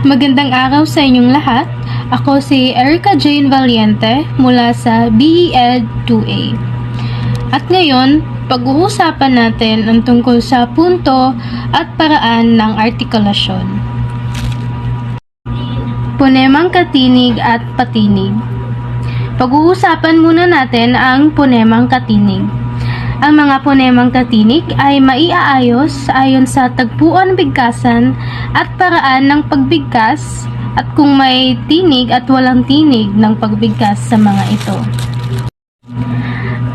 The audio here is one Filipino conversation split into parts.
Magandang araw sa inyong lahat. Ako si Erica Jane Valiente mula sa BEL 2A. At ngayon, pag-uusapan natin ang tungkol sa punto at paraan ng artikulasyon. Punemang katinig at patinig. Pag-uusapan muna natin ang punemang katinig. Ang mga punemang katinig ay maiaayos ayon sa tagpuan bigkasan at paraan ng pagbigkas at kung may tinig at walang tinig ng pagbigkas sa mga ito.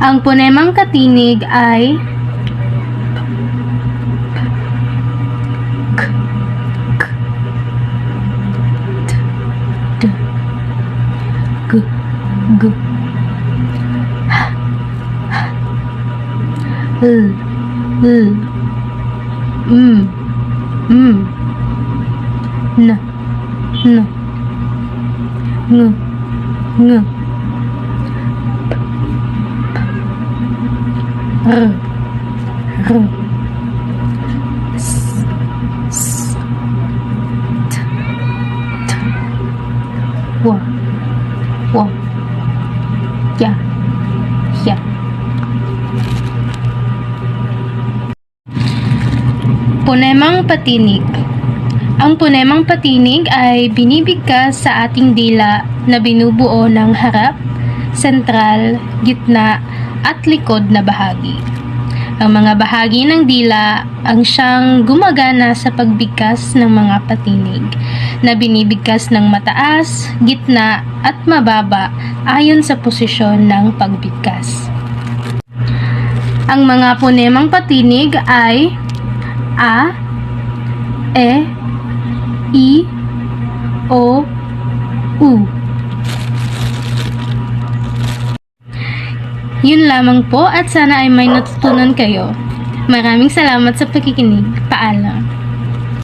Ang punemang katinig ay g, g, 嗯嗯嗯嗯呢呢呢呢嗯。嗯嗯嗯嗯嗯。Punemang patinig Ang punemang patinig ay binibigkas sa ating dila na binubuo ng harap, sentral, gitna, at likod na bahagi. Ang mga bahagi ng dila ang siyang gumagana sa pagbigkas ng mga patinig na binibigkas ng mataas, gitna, at mababa ayon sa posisyon ng pagbigkas. Ang mga punemang patinig ay A, E, I, O, U. Yun lamang po at sana ay may natutunan kayo. Maraming salamat sa pakikinig. Paalam.